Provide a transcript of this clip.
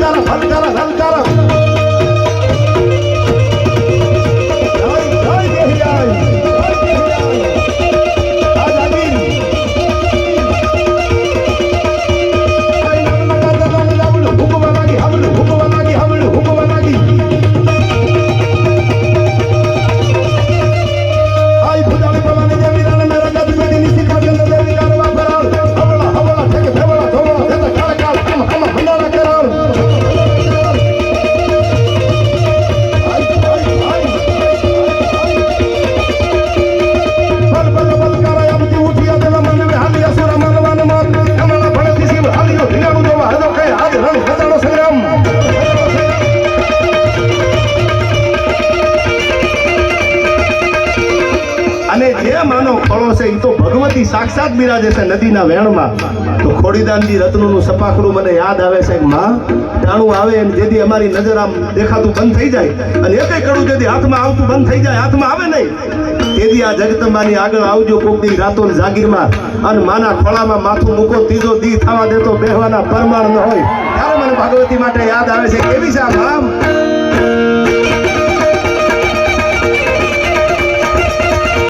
saltala, saltala, saltala. અને જે માનો ફળો છે એ તો ભગવતી સાક્ષાત બિરાજે છે નદીના વેણમાં. તો ખોડીદાનજી રત્નોનું સપાખડું મને યાદ આવે છે, માં, ટાણું આવે અને જેથી અમારી નજર આમ દેખાતું બંધ થઈ જાય અને એકે કડું જેથી હાથમાં આવતું બંધ થઈ જાય, હાથમાં આવે નહીં. તેથી આ જગદંબાની આગળ આવજો કોકની રાતો જાગીરમાં અને માના ખોળામાં માથું મૂકો, ત્રીજો દી થવા દેતો બેહવાના પરમાણ ન હોય. ત્યારે મને ભગવતી માટે યાદ આવે છે, કેવી છે આ નામ